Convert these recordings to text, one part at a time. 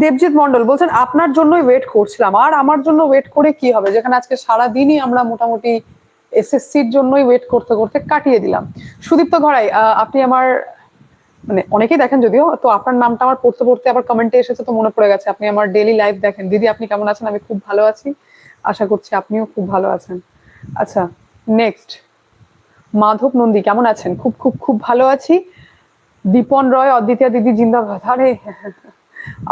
দেবজিৎ মন্ডল বলছেন, আপনার জন্যই ওয়েট করছিলাম। আর আমার জন্য ওয়েট করে কি হবে? যেখানে আজকে সারা দিনই আমরা মোটামুটি এসএসসির জন্যই ওয়েট করতে করতে কাটিয়ে দিলাম। সুদীপ্ত ঘরাই আপনি আমার মানে অনেকেই দেখেন যদিও, তো আপনার নামটা আমার পড়তে পড়তে আবার কমেন্টে এসেছে তো মনে পড়ে গেছে। আপনি আমার ডেইলি লাইভ দেখেন। দিদি, আপনি কেমন আছেন? আমি খুব ভালো আছি। আশা করছি আপনিও খুব ভালো আছেন। আচ্ছা নেক্সট মাধব নন্দী, কেমন আছেন? খুব খুব খুব ভালো আছি। দীপন রয়, অদ্বিতীয় দিদি, জিন্দাবাদ। আরে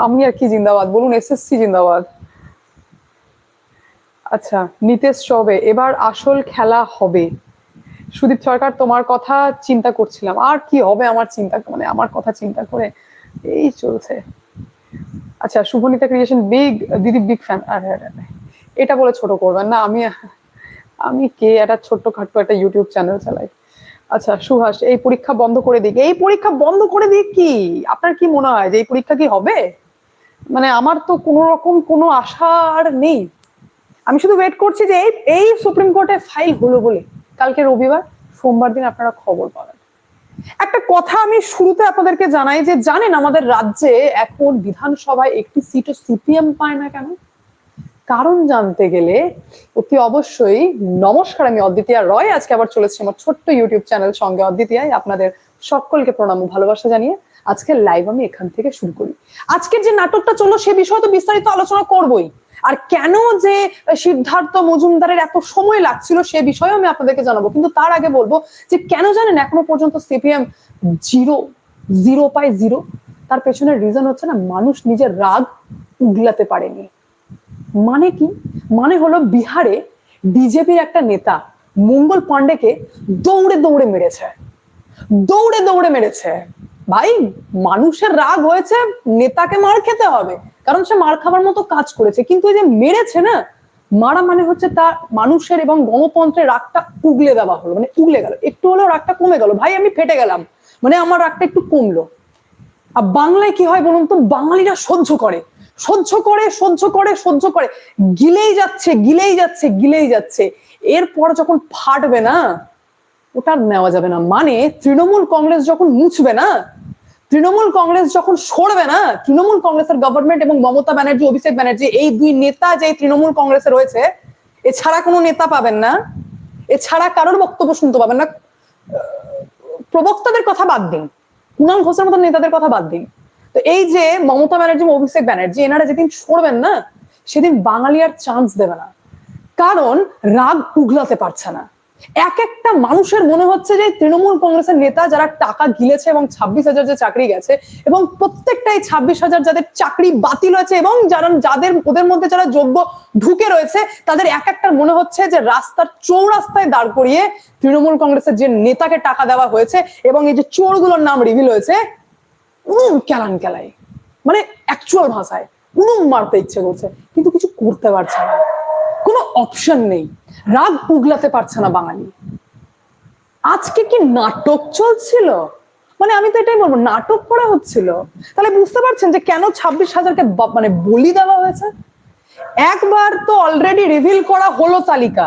আমি আর কি জিন্দাবাদ? বলুন এসএসসি জিন্দাবাদ। আচ্ছা নিতেশ চবে, এবার আসল খেলা হবে। সুদীপ সরকার, তোমার কথা চিন্তা করছিলাম। আর কি হবে আমার চিন্তা মানে আমার কথা চিন্তা করে? এই চলছে। আচ্ছা শুভনীতা ক্রিয়েশন বিগ দিদি বিগ ফ্যান। এটা বলে ছোট করবেন না। আমি আমি কে? একটা ছোট্ট খাট্ট একটা ইউটিউব চ্যানেল চালাই। আচ্ছা সুহাস এই পরীক্ষা বন্ধ করে দিক। এই পরীক্ষা বন্ধ করে দিক কি? আপনার কি মনে হয় যে এই পরীক্ষা কি হবে? মানে আমার তো কোনো রকম কোনো আশা নেই। আমি শুধু ওয়েট করছি যে এই এই সুপ্রিম কোর্টে ফাইল হলো বলে। কালকে রবিবার, সোমবার দিন আপনারা খবর পাবেন। একটা কথা আমি শুরুতে আপনাদেরকে জানাই যে জানেন আমাদের রাজ্যে এখন বিধানসভায় একটি সিটও সিপিএম পায় না কেন? কারণ জানতে গেলে অতি অবশ্যই নমস্কার, আমি অদ্বিতীয়া রয়। আজকে আবার চলেছি আমার ছোট্ট ইউটিউব চ্যানেল সঙ্গে। অদ্বিতীয়ায় আপনাদের সকলকে প্রণাম ভালোবাসা জানিয়ে আজকে লাইভ আমি এখান থেকে শুরু করি। আজকের যে নাটকটা চলল, সে বিষয়ে তো বিস্তারিত আলোচনা করবই। আর কেন যে সিদ্ধার্থ মজুমদারের এত সময় লাগছিল, সে বিষয়েও আমি আপনাদেরকে জানাব। কিন্তু তার আগে বলব যে কেন জানেন এখনও পর্যন্ত সিপিএম জিরো জিরো পায় জিরো তার পেছনের রিজন হচ্ছে না, মানুষ নিজের রাগ উগলাতে পারেনি। মানে কি? মানে হলো বিহারে বিজেপির একটা নেতা মঙ্গল পান্ডেকে দৌড়ে দৌড়ে মেরেছে। দৌড়ে দৌড়ে মেরেছে। ভাই, মানুষের রাগ হয়েছে, নেতাকে মার খেতে হবে। কারণ সে মার খাবার মতো কাজ করেছে। কিন্তু এই যে মেরেছে না, মারা মানে হচ্ছে তার মানুষের এবং গণতন্ত্রের রাগটা উগলে দেওয়া হলো। মানে উগলে গেল। একটু হলেও রাগটা কমে গেল। ভাই, আমি ফেটে গেলাম। মানে আমার রাগটা একটু কমলো। আর বাংলায় কি হয় বলুন তো? বাঙালিরা সহ্য করে। সহ্য করে সহ্য করে সহ্য করে। গিলেই যাচ্ছে গিলেই যাচ্ছে গিলেই যাচ্ছে। এরপর যখন ফাটবে না, ওটা নেওয়া যাবে না। মানে তৃণমূল কংগ্রেস যখন মুছবে না, তৃণমূল কংগ্রেস যখন সরবে না, তৃণমূল কংগ্রেসের গভর্নমেন্ট এবং মমতা ব্যানার্জি, অভিষেক ব্যানার্জি, এই দুই নেতা যে তৃণমূল কংগ্রেসে রয়েছে, এছাড়া কোনো নেতা পাবেন না। এছাড়া কারোর বক্তব্য শুনতে পাবেন না। প্রবক্তাদের কথা বাদ দিন। কুণাল ঘোষের মতো নেতাদের কথা বাদ দিন। তো এই যে মমতা ব্যানার্জি অভিষেক ব্যানার্জি, এনারা যেদিন সরবেন না, সেদিন বাঙালি আর চান্স দেবে না। কারণ রাগ উগলাতে পারছে না। এক একটা মানুষের মনে হচ্ছে যে তৃণমূল কংগ্রেসের নেতা যারা টাকা গিলেছে এবং ছাব্বিশ হাজার যে চাকরি গেছে এবং প্রত্যেকটাই ছাব্বিশ হাজার যাদের চাকরি বাতিল হয়েছে এবং যারা, যাদের, ওদের মধ্যে যারা যোগ্য ঢুকে রয়েছে, তাদের এক একটা মনে হচ্ছে যে রাস্তার চৌরাস্তায় দাঁড় করিয়ে তৃণমূল কংগ্রেসের যে নেতাকে টাকা দেওয়া হয়েছে এবং এই যে চোরগুলোর নাম রিভিল হয়েছে উনুম কেলান কেলাই মানে অ্যাকচুয়াল ভাষায়। উনুম মারতে ইচ্ছে করছে, কিন্তু কিছু করতে পারছে না। কোনো অপশন নেই। রাগ পুগলাতে পারছে না বাঙালি। আজকে কি নাটক চলছিল? মানে আমি তো এটাই বলব, নাটক করা হচ্ছিল। তাহলে বুঝতে পারছেন যে কেন ছাব্বিশ হাজারকে মানে বলি দেওয়া হয়েছে? একবার তো অলরেডি রিভিল করা হলো তালিকা।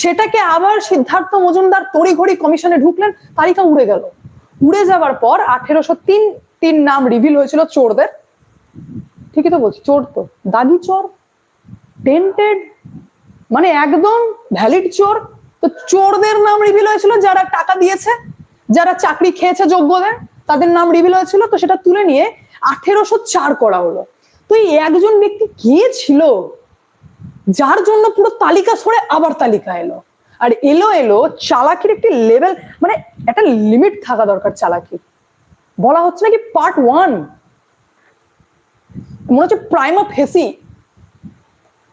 সেটাকে আবার সিদ্ধার্থ মজুমদার তড়িঘড়ি কমিশনে ঢুকলেন, তালিকা উড়ে গেল। উড়ে যাওয়ার পর আঠেরোশো তিন তিন নাম রিভিল হয়েছিল চোরদের। ঠিকই তো বলছি, চোর তো। দাগি চোর টেন্টেড মানে একদম ভ্যালিড চোর। তো চোরদের নাম রিভিল হয়েছিল, যারা টাকা দিয়েছে, যারা চাকরি খেয়েছে যোগ্যদের, তাদের নাম রিভিল হয়েছিল। তো সেটা তুলে নিয়ে আঠেরোশো চার করা হলো। তো এই একজন ব্যক্তি কে ছিল? যার জন্য পুরো তালিকা সরে আবার তালিকা এলো। আর এলো এলো চালাকির একটি লেভেল মানে একটা লিমিট থাকা দরকার চালাকির বলা হচ্ছে নাকি পার্ট ওয়ান মনে হচ্ছে প্রাইম অফ হেসি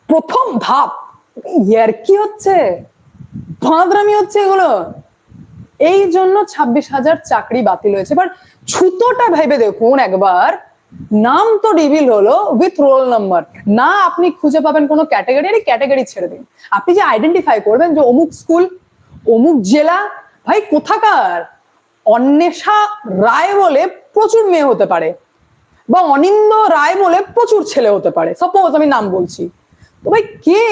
প্রথম ধাপ। ইয়ার কি হচ্ছে? ভাঁদরামি হচ্ছে এগুলো। এই জন্য ছাব্বিশ হাজার চাকরি বাতিল হয়েছে। এবার ছুতোটা ভেবে দেখুন একবার। নাম তো রিভিল হলো উইথ রোল নাম্বার না, আপনি খুঁজে পাবেন কোনো ক্যাটাগরি আরে ক্যাটাগরি ছেড়ে দিন। আপনি যে আইডেন্টিফাই করবেন যে অমুক স্কুল অমুক জেলা, ভাই কোথাকার? অন্বেষা রায় বলে প্রচুর মেয়ে হতে পারে বা অনিন্দ রায় বলে প্রচুর ছেলে হতে পারে। সাপোজ আমি নাম বলছি। তো ভাই কে?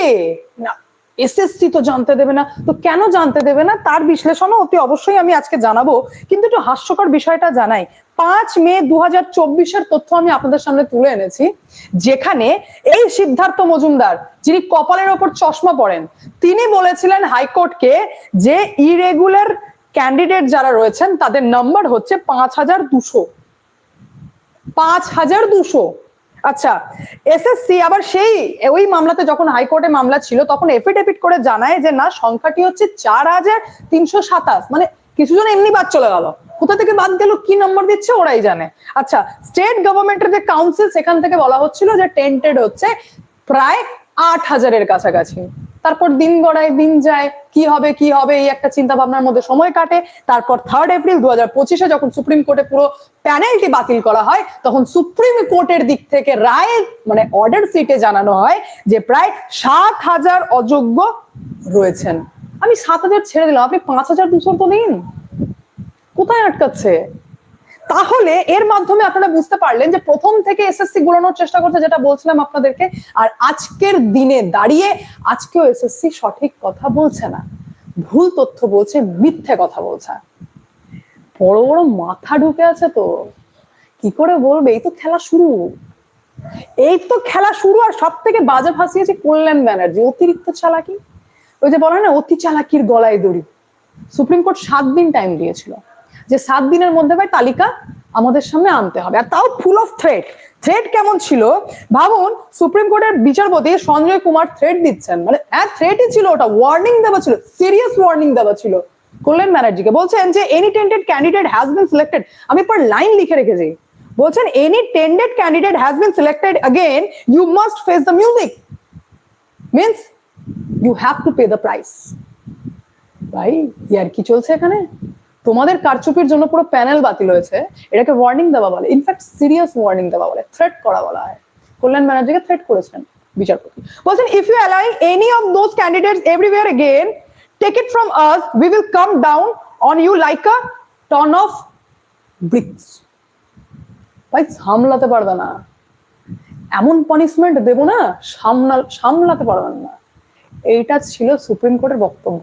এসএসসি তো জানতে দেবে না। তো কেন জানতে দেবে না? তার বিশ্লেষণও অতি অবশ্যই আমি আজকে জানাব। কিন্তু একটু হাস্যকর বিষয়টা জানাই। পাঁচ মে দু হাজার চব্বিশের তথ্য আমি আপনাদের সামনে তুলে এনেছি, যেখানে এই সিদ্ধার্থ মজুমদার, যিনি কপালের ওপর চশমা পরেন, তিনি বলেছিলেন হাইকোর্টকে যে ইরেগুলার ক্যান্ডিডেট যারা রয়েছেন, তাদের নাম্বার হচ্ছে পাঁচ হাজার দুশো। পাঁচ হাজার দুশো। আচ্ছা এসএসসি আবার সেই, ওই মামলাতে যখন হাইকোর্টে মামলা ছিল, তখন এফিডেভিট করে জানায় যে, না, সংখ্যাটি হচ্ছে চার হাজার তিনশো সাতাশ। মানে কিছুজন এমনি বাদ চলে গেল। কোথা থেকে বাদ গেল, কি নম্বর দিচ্ছে, ওরাই জানে। আচ্ছা স্টেট গভর্নমেন্টের যে কাউন্সিল সেখান থেকে বলা হচ্ছিল যে টেন্টেড হচ্ছে প্রায় আট হাজারের কাছাকাছি। তারপর দিন গড়ায়, দিন যায়, কি হবে কি হবে, এই একটা চিন্তা ভাবনার মধ্যে সময় কাটে। তারপর থার্ড এপ্রিল দু হাজার পঁচিশে যখন সুপ্রিম কোর্টে পুরো প্যানেলটি বাতিল করা হয়, তখন সুপ্রিম কোর্টের দিক থেকে রায় মানে অর্ডার সিটে জানানো হয় যে প্রায় সাত হাজার অযোগ্য রয়েছেন। আমি সাত হাজার ছেড়ে দিলাম, আপনি পাঁচ হাজার দুশো তো দিন। কোথায় আটকাচ্ছে? তাহলে এর মাধ্যমে আপনারা বুঝতে পারলেন যে প্রথম থেকে এসএসসি গুলানোর চেষ্টা করছে যেটা বলছিলাম আপনাদেরকে, আর আজকের দিনে দাঁড়িয়ে আজকেও এসএসসি সঠিক কথা বলছে না। ভুল তথ্য বলছে, মিথ্যে কথা বলছে। বড় বড় মাথা ঢুকে আছে তো। কি করে বলবে? এই তো খেলা শুরু। এই তো খেলা শুরু, আর সব থেকে বাজে ফাঁসিয়েছে কল্যাণ ব্যানার্জি। অতিরিক্ত চালাকি? ওই যে বলে না, অতি চালাকির গলায় দড়ি। সুপ্রিম কোর্ট সাত দিন টাইম দিয়েছিল। যে সাত দিনের মধ্যে ভাই তালিকা আমাদের সামনে আনতে হবে। আর তাও ফুল অফ থ্রেট থ্রেড কেমন ছিল? ভাবুন সুপ্রিম কোর্টের বিচারপতি সঞ্জয় কুমার থ্রেড দিচ্ছেন। মানে হ্যাঁ, এক থ্রেটই ছিল ওটা। ওয়ার্নিং দেওয়া ছিল। সিরিয়াস ওয়ার্নিং দেওয়া ছিল। কল্যাণ ব্যানার্জিকে বলছেন যে any tainted candidate has been selected আমি পর লাইন লিখে রেখেছি। বলছেন any tainted candidate has been selected again you must face the music means you have to pay the price ভাই, ইয়ার কি চলছে এখানে? তোমাদের কারচুপির জন্য পুরো প্যানেল বাতিল হয়েছে। এটাকে ওয়ার্নিং দেওয়া বলে। ইনফ্যাক্ট সিরিয়াস ওয়ার্নিং দেওয়া বলে। থ্রেট করা বলা হয়। কল্যাণ ব্যানার্জিকে থ্রেট করেছেন বিচারপতি। বলছেন if you ally any of those candidate everywhere again take it from us we will come down on you like a ton of bricks ভাই সামলাতে পারবে না। এমন পানিশমেন্ট দেব না, সামলা, সামলাতে পারবেন না। এইটা ছিল সুপ্রিম কোর্টের বক্তব্য।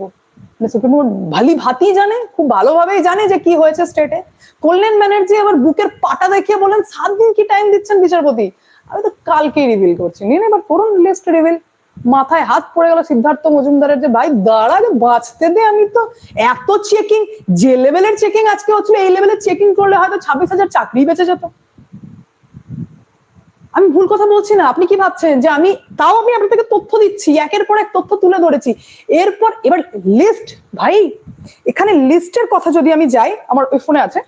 সুপ্রিম কোর্ট ভালি ভাতি জানে, খুব ভালোভাবেই জানে যে কি হয়েছে স্টেটে কল্যাণ ব্যানার্জি আবার বুকের পাটা দেখিয়ে বলেন, সাত দিন কি টাইম দিচ্ছেন বিচারপতি? আমি তো কালকেই রিভিল করছি। নিন এবার করুন লিস্ট রিভিল মাথায় হাত পড়ে গেল সিদ্ধার্থ মজুমদারের যে, ভাই, দাঁড়া যে বাঁচতে দে আমি তো। এত চেকিং যে লেভেলের চেকিং আজকে হচ্ছিল, এই লেভেলের চেকিং করলে হয়তো ছাব্বিশ হাজার চাকরি বেঁচে যেত। আমি ভুল কথা বলছি না, আপনি কি ভাবছেন যে আমি, তাও আমি আপনাদেরকে তথ্য দিচ্ছি, একের পর এক তথ্য তুলে ধরেছি। এরপর এবার লিস্ট ভাই, এখানে লিস্টের কথা যদি আমি যাই, আমার ওই ফোনে আছে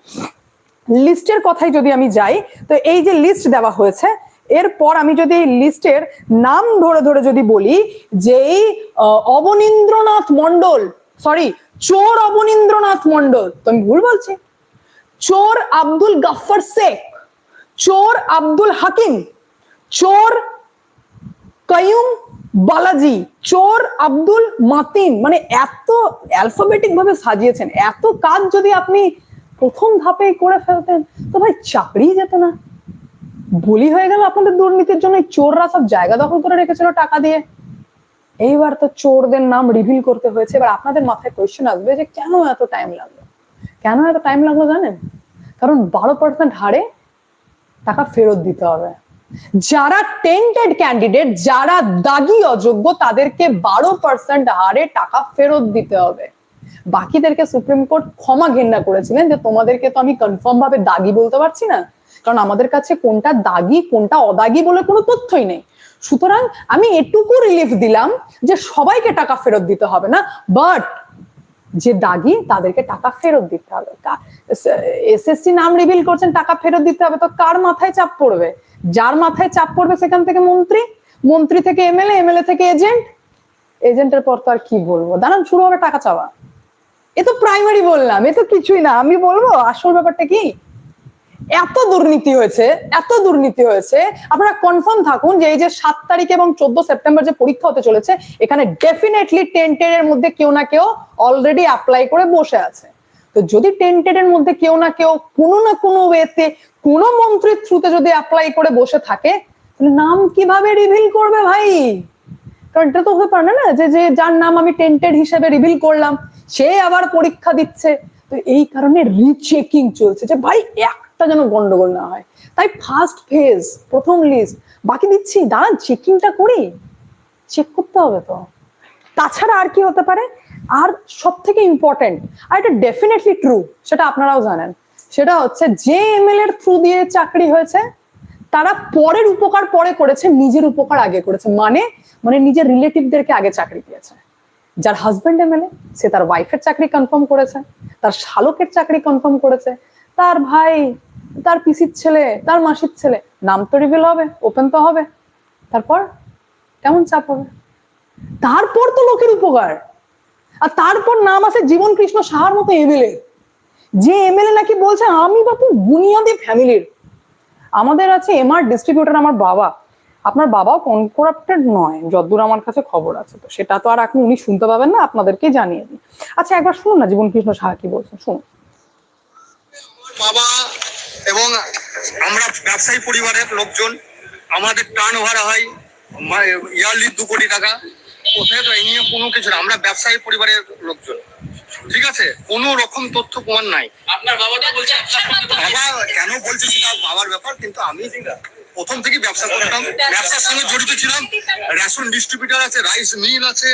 লিস্টের কথাই যদি আমি যাই, তো এই যে লিস্ট দেওয়া হয়েছে, এরপর আমি যদি এই লিস্টের নাম ধরে ধরে যদি বলি, যে এই অবনীন্দ্রনাথ মন্ডল সরি চোর অবনীন্দ্রনাথ মন্ডল তো আমি ভুল বলছি, চোর আব্দুল গাফফার শেখ, চোর আব্দুল হাকিম চোর কয়ুম বালাজি, চোর আব্দুল মাতিন। মানে এত অ্যালফাবেটিক ভাবে সাজিয়েছেন, এত কাজ যদি আপনি প্রথম ধাপে করে ফেলতেন, তো ভাই চাকরি যেত না। বলি হয়ে গেল আপনাদের দুর্নীতির জন্য চোররা সব জায়গা দখল করে রেখেছিল টাকা দিয়ে। এইবার তো চোরদের নাম রিভিল করতে হয়েছে, এবার আপনাদের মাথায় কোয়েশ্চেন আসবে যে কেন এত টাইম লাগল? কেন এত টাইম লাগল জানেন? কারণ বারো পার্সেন্ট হারে টাকা ফেরত দিতে হবে। যারা টেন্টেড ক্যান্ডিডেট যারা দাগি অযোগ্য, তাদেরকে বারো পার্সেন্ট হারে টাকা ফেরত দিতে হবে। বাকিদেরকে সুপ্রিম কোর্ট ক্ষমা ঘেন্না করেছিলেন যে, তোমাদেরকে তো আমি কনফার্ম ভাবে দাগি বলতে পারছি না। কারণ আমাদের কাছে কোনটা দাগি, কোনটা অদাগি বলে কোনো তথ্যই নেই। সুতরাং আমি এটুকু রিলিফ দিলাম যে, সবাইকে টাকা ফেরত দিতে হবে না। বাট যে দাগি, তাদেরকে টাকা ফেরত দিতে হবে। এসএসসি নাম রিভিল করছেন, টাকা ফেরত দিতে হবে, তো কার মাথায় চাপ পড়বে? যার মাথায় চাপ পড়বে সেখান থেকে মন্ত্রী মন্ত্রী থেকে এমএলএ এমএলএ থেকে এজেন্ট এজেন্টের পর তো আর কি বলব? দাঁড়ান, শুরু হবে টাকা চাওয়া। এ তো প্রাইমারি বললাম, এ তো কিছুই না। আমি বলব, আসল ব্যাপারটা কি? এত দুর্নীতি হয়েছে, এত দুর্নীতি হয়েছে, আপনারা কনফার্ম থাকুন যে এই যে সাত তারিখ এবং চোদ্দ সেপ্টেম্বর যে পরীক্ষা হতে চলেছে, এখানে ডেফিনেটলি টেন্টেড এর মধ্যে কেউ না কেউ অলরেডি অ্যাপ্লাই করে বসে আছে। তো যদি টেন্টেড এর মধ্যে কেউ না কেউ কোনো না কোনো ওয়েতে কোনো মন্ত্রীর থ্রুতে যদি অ্যাপ্লাই করে বসে থাকে, তাহলে নাম কীভাবে রিভিল করবে ভাই? কারণ এটা তো হতে পারে না, যে যে যার নাম আমি টেন্টেড হিসেবে রিভিল করলাম, সে আবার পরীক্ষা দিচ্ছে। তো এই কারণে রিচেকিং চলছে যে, ভাই, একটা যেন গন্ডগোল না হয়। তাই ফার্স্ট ফেজ প্রথম লিস্ট বাকি দিচ্ছি, দাঁড়ান চেকিংটা করি। চেক করতে হবে তো। তাছাড়া আর কি হতে পারে? আর সব থেকে ইম্পর্টেন্ট আর এটা ডেফিনেটলি ট্রু সেটা আপনারাও জানেন, সেটা হচ্ছে যে এমএল এর থ্রু দিয়ে চাকরি হয়েছে, তারা পরের উপকার পরে করেছে, নিজের উপকার আগে করেছে মানে মানে নিজের রিলেটিভদেরকে আগে চাকরি দিয়েছে। যার হাজব্যান্ড এমএলএ সে তার ওয়াইফের চাকরি কনফার্ম করেছে, তার শালকের চাকরি কনফার্ম করেছে, তার ভাই, তার পিসির ছেলে, তার মাসির ছেলে, নাম তো রিভিল হবে ওপেন তো হবে, তারপর কেমন চাপ হবে? তারপর তো লোকের উপকার। আর তারপর নাম আছে জীবন কৃষ্ণ সাহার মতো এমএলএ। যে এমএলএ নাকি বলছে, আমি বাপু বুনিয়াদি ফ্যামিলির। আমাদের আছে এমআর ডিস্ট্রিবিউটার আমার বাবা। আপনার বাবাও কনকরাপ্টেড নয় যতদূর আমার কাছে খবর আছে। তো সেটা তো আর এখন উনি শুনতে পাবেন না, আপনাদেরকে জানিয়ে দিই। আচ্ছা একবার শুনুন না জীবন কৃষ্ণ সাহা কি বলছেন, শুনুন। বাবা এবং আমরা ব্যবসায়ী পরিবারের লোকজন, আমাদের টার্ন ওভার হয় ইয়ারলি দু কোটি টাকা। কোথায় তো এই নিয়ে কোনো কিছু না। আমরা ব্যবসায়ী পরিবারের লোকজন। ঠিক আছে? কোনো রকম তথ্য প্রমাণ নাই। আপনার বাবা তো বলছে বাবা কেন বলছে সেটা বাবার ব্যাপার কিন্তু আমি প্রথম থেকে ব্যবসা করতাম। ব্যবসার সঙ্গে জড়িত ছিলাম। রেশন ডিস্ট্রিবিউটার আছে রাইস মিল আছে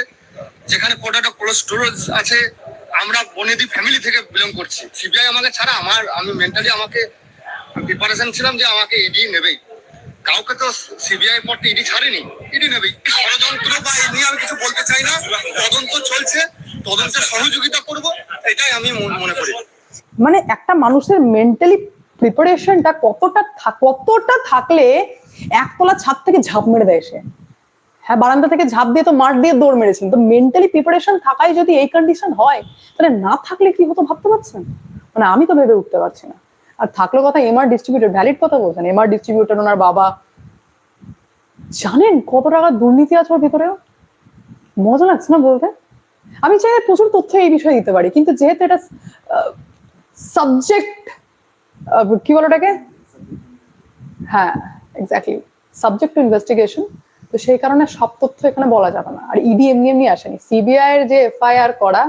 যেখানে পটাটো কোল্ড স্টোরেজ আছে। আমরা বনেদি ফ্যামিলি থেকে বিলং করছি। সিবিআই আমাকে ছাড়া আমার আমি মেন্টালি আমাকে প্রিপারেশন ছিলাম যে আমাকে ইডি নেবেই। কাউকে তো সিবিআই পর ইডি ছাড়েনি। ইডি নেবেই ষড়যন্ত্র বা এই নিয়ে আমি কিছু বলতে চাই না। তদন্ত চলছে। তদন্তে সহযোগিতা করব এটাই আমি মনে করি। মানে একটা মানুষের মেন্টালি প্রিপারেশনটা কতটা কতটা থাকলে একতলা ছাদ থেকে ঝাঁপ মেরে দেয় সে? হ্যাঁ বারান্দা থেকে ঝাঁপ দিয়ে তো মাঠ দিয়ে দৌড় মেরেছেন। তো মেন্টালি প্রিপারেশন থাকায় যদি এই কন্ডিশন হয় তাহলে না থাকলে কি হতো ভাবতে পারছেন? মানে আমি তো ভেবে উঠতে পারছি না। আর থাকল কথা এমআর ডিস্ট্রিবিউটর ভ্যালিড কথা বলছেন এমআর ডিস্ট্রিবিউটর ওনার বাবা। জানেন কত টাকা দুর্নীতি আছে ওর ভিতরেও? মজা লাগছে না বলতে? আমি চাই প্রচুর তথ্য এই বিষয়ে দিতে পারি, কিন্তু যেহেতু এটা সাবজেক্ট কি বলো ওটাকে? হ্যাঁ এক্স্যাক্টলি সাবজেক্ট টু ইনভেস্টিগেশন তো সেই কারণে সব তথ্য এখানে বলা যাবে না। আর ইডি এমনি এমনি আসেনি। সিবিআই এর যে এফআইআর করা,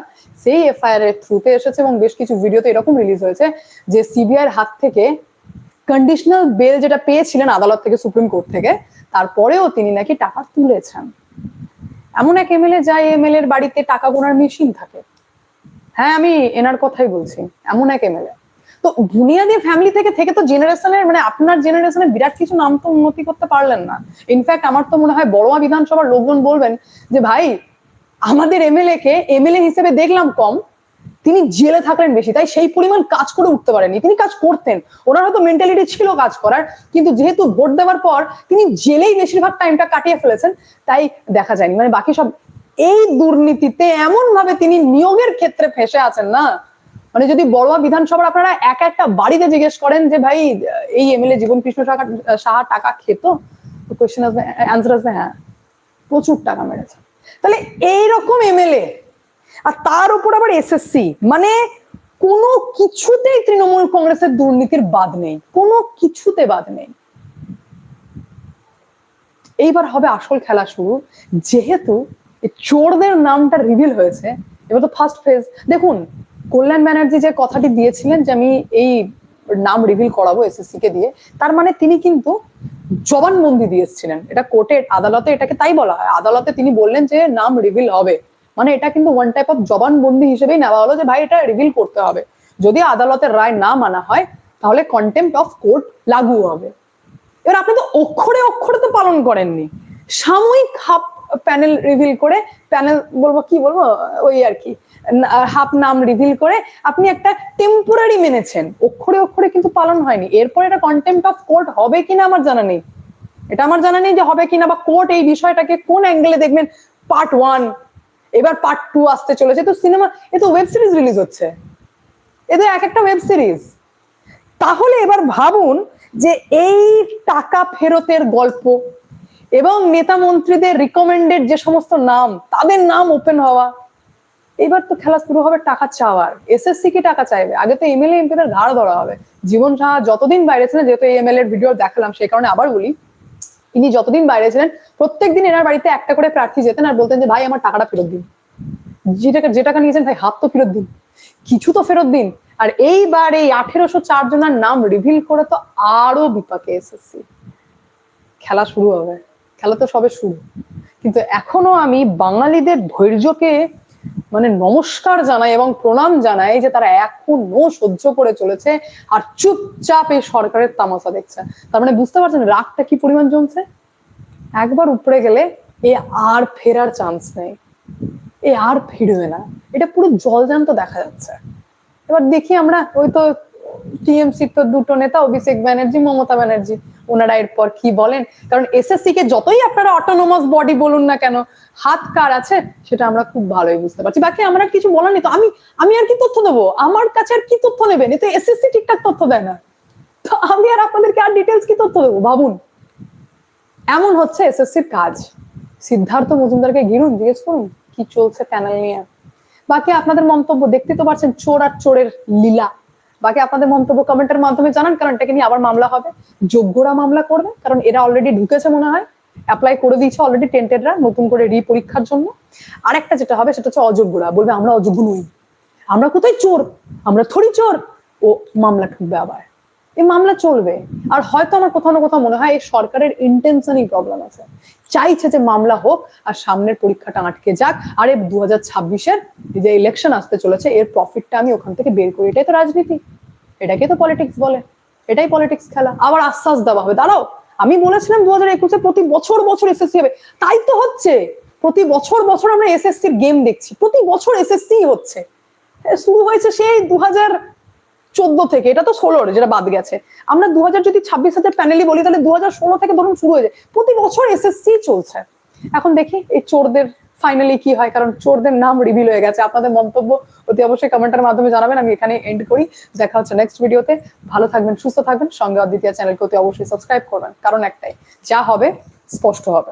সেই এফআইআর এর থ্রুতে এসেছে এবং বেশ কিছু ভিডিওতে এরকম রিলিজ হয়েছে যে সিবিআই এর হাত থেকে কন্ডিশনাল বেল যেটা পেয়েছিলেন আদালত থেকে সুপ্রিম কোর্ট থেকে, তারপরেও তিনি নাকি টাকা তুলেছেন। এমন এক এমএলএ যায় এমএলএ এর বাড়িতে টাকা গোনার মেশিন থাকে। হ্যাঁ আমি এনার কথাই বলছি। এমন এক এমএলএ তো বুনিয়াদি ফ্যামিলি থেকে থেকে তো জেনারেশনের মানে আপনার জেনারেশনের বিরাট কিছু নাম তো উন্নতি করতে পারলেন না। ইনফ্যাক্ট আমার তো মনে হয় বড়োয়া বিধানসভার লোকজন বলবেন যে, ভাই, আমাদের এমএলএ কে এমএলএ হিসেবে দেখলাম কম, তিনি জেলে থাকলেন বেশি, তাই সেই পরিমাণ কাজ করে উঠতে পারেননি। তিনি কাজ করতেন, ওনার হয়তো মেন্টালিটি ছিল কাজ করার, কিন্তু যেহেতু ভোট দেওয়ার পর তিনি জেলেই বেশিরভাগ টাইমটা কাটিয়ে ফেলেছেন, তাই দেখা যায়নি। মানে বাকি সব, এই দুর্নীতিতে এমন ভাবে তিনি নিয়োগের ক্ষেত্রে ফেসে আছেন না। মানে যদি বড়ুয়া বিধানসভার আপনারা এক একটা বাড়িতে জিজ্ঞেস করেন যে, ভাই, এই এমএলএ জীবন কৃষ্ণ সাহা টাকা খেত? কোয়েশ্চেন অ্যান্সার আসবে হ্যাঁ। প্রচুর টাকা মেরেছে। তাহলে এইরকম এমএলএ আর তার উপর আবার এসএসসি মানে কোনো কিছুতেই তৃণমূল কংগ্রেসের দুর্নীতির বাদ নেই। কোনো কিছুতে বাদ নেই। এইবার হবে আসল খেলা শুরু। যেহেতু চোরদের নামটা রিভিল হয়েছে, এবার তো ফার্স্ট ফেজ দেখুন কল্যাণ ব্যানার্জি যে কথাটি দিয়েছিলেন যে আমি এই নাম রিভিল করাবো এসএসসি কে দিয়ে, তার মানে তিনি কিন্তু জবানবন্দি দিয়েছিলেন এটা কোর্টে আদালতে এটাকে তাই বলা হয়। আদালতে তিনি বললেন যে নাম রিভিল হবে। মানে এটা কিন্তু ওয়ান টাইপ অফ জবানবন্দি হিসেবেই নেওয়া হলো যে ভাই এটা রিভিল করতে হবে। যদি আদালতের রায় না মানা হয়, তাহলে কন্টেম্প অফ কোর্ট লাগু হবে। এবার আপনি তো অক্ষরে অক্ষরে তো পালন করেননি। সাময়িক হাফ প্যানেল রিভিল করে প্যানেল বলব কি বলব? ওই আর কি। হাফ নাম রিভিল করে আপনি একটা টেম্পোরারি মেনেছেন। অক্ষরে অক্ষরে কিন্তু পালন হয়নি। এরপর এটা কন্টেম্প অফ কোর্ট হবে কিনা আমার জানা নেই। এটা আমার জানা নেই যে হবে কিনা বা কোর্ট এই বিষয়টাকে কোন অ্যাঙ্গেলে দেখবেন পার্ট ওয়ান এবার পার্ট টু আসতে চলেছে। তো সিনেমা এ তো ওয়েব সিরিজ রিলিজ হচ্ছে। এদের এক একটা ওয়েব সিরিজ তাহলে এবার ভাবুন যে এই টাকা ফেরতের গল্প এবং নেতা মন্ত্রীদের রিকমেন্ডেড যে সমস্ত নাম, তাদের নাম ওপেন হওয়া এবার তো খেলা শুরু হবে টাকা চাওয়ার। এসএসসি কি টাকা চাইবে? আগে তো এমএলএ এমপিদের ঘাড় ধরা হবে। জীবন সাহা যতদিন বাইরে ছিলেন, যেহেতু এই এমএলএ ভিডিও দেখালাম, সেই কারণে আবার বলি, ইনি যতদিন বাইরে ছিলেন প্রত্যেক দিন এনার বাড়িতে একটা করে প্রার্থী যেতেন আর বলতেন যে, ভাই, আমার টাকাটা ফেরত দিন। যে টাকা যে টাকা নিয়েছেন, ভাই, হাত তো ফেরত দিন। কিছু তো ফেরত দিন। আর এইবার এই আঠেরোশো চার জনের নাম রিভিল করে তো আরও বিপাকে এসেছি খেলা শুরু হবে। খেলা তো সবে শুরু। কিন্তু এখনও আমি বাঙালিদের ধৈর্যকে মানে নমস্কার জানাই এবং প্রণাম জানাই যে তারা এখনও সহ্য করে চলেছে আর চুপচাপ এই সরকারের তামাশা দেখছে। তার মানে বুঝতে পারছেন রাগটা কি পরিমাণ জমছে? একবার উপরে গেলে এ আর ফেরার চান্স নেই। এ আর ফিরবে না। এটা পুরো জলজান্ত দেখা যাচ্ছে। এবার দেখি আমরা ওই তো টিএমসি তো দুটো নেতা, অভিষেক ব্যানার্জি, মমতা ব্যানার্জি। ওনারা এরপর কি বলেন? কারণ এসএসসি কে যতই আপনারা অটোনোমাস বডি বলুন না কেন, হাত কার আছে সেটা আমরা খুব ভালোই বুঝতে পারছি। বাকি আমরা কিছু বলার নেই তো, আমি আমি আর কি তথ্য দেবো? আমার কাছে আর কি তথ্য নেবেন? এতে এসএসসি ঠিকঠাক তথ্য দেয় না। তো আমি আর আপনাদেরকে আর ডিটেলস কি তথ্য দেবো? ভাবুন। এমন হচ্ছে এসএসসির কাজ। সিদ্ধার্থ মজুমদারকে ঘিরুন, জিজ্ঞেস করুন, কি চলছে প্যানেল নিয়ে? বাকি আপনাদের মন্তব্য দেখতে তো পারছেন চোর আর চোরের লীলা। বাকি আপনাদের মন্তব্য কমেন্টের মাধ্যমে জানান, কারণ এটাকে নিয়ে আবার মামলা হবে। যোগ্যরা মামলা করবে, কারণ এরা অলরেডি ঢুকেছে মনে হয়। অ্যাপ্লাই করে দিয়েছে অলরেডি টেন্টেডরা নতুন করে রি পরীক্ষার জন্য। আর একটা যেটা হবে, সেটা হচ্ছে অযোগ্যরা। বলবে, আমরা অযোগ্য নই। আমরা কোথায় চোর? আমরা থরি চোর। ও মামলা ঠুকবে আবার। এই মামলা চলবে। আর হয়তো আমার কোথাও না কোথাও মনে হয় এই সরকারের ইন্টেনশনই প্রবলেম আছে। চাইছে যে মামলা হোক, আর সামনের পরীক্ষাটা আটকে যাক। আর দু হাজার ছাব্বিশের যে ইলেকশন আসতে চলেছে, এর প্রফিটটা আমি ওখান থেকে বের করি। এটাই তো রাজনীতি। এটাকে তো পলিটিক্স বলে। এটাই পলিটিক্স খেলা। আবার আশ্বাস দেওয়া হবে। দাঁড়াও, আমি বলেছিলাম দু হাজার একুশে প্রতি বছর বছর এসএসসি হবে। তাই তো হচ্ছে। প্রতি বছর বছর আমরা এসএসসির গেম দেখছি। প্রতি বছর এসএসসি হচ্ছে। শুরু হয়েছে সেই দু হাজার চোদ্দ থেকে, এটা তো ষোলোর যেটা বাদ গেছে। আমরা দু হাজার যদি ছাব্বিশ হাজার প্যানেলই বলি, তাহলে দু হাজার ষোলো থেকে ধরুন শুরু হয়ে যায়। প্রতি বছর এসএসসি চলছে। এখন দেখি এই চোরদের ফাইনালি কি হয়, কারণ চোরদের নাম রিভিল হয়ে গেছে। আপনাদের মন্তব্য অতি অবশ্যই কমেন্টের মাধ্যমে জানাবেন। আমি এখানে এন্ড করি। দেখা হচ্ছে নেক্সট ভিডিওতে ভালো থাকবেন, সুস্থ থাকবেন। সঙ্গে অদ্বিতীয় চ্যানেলকে অতি অবশ্যই সাবস্ক্রাইব করবেন। কারণ একটাই, যা হবে, স্পষ্ট হবে।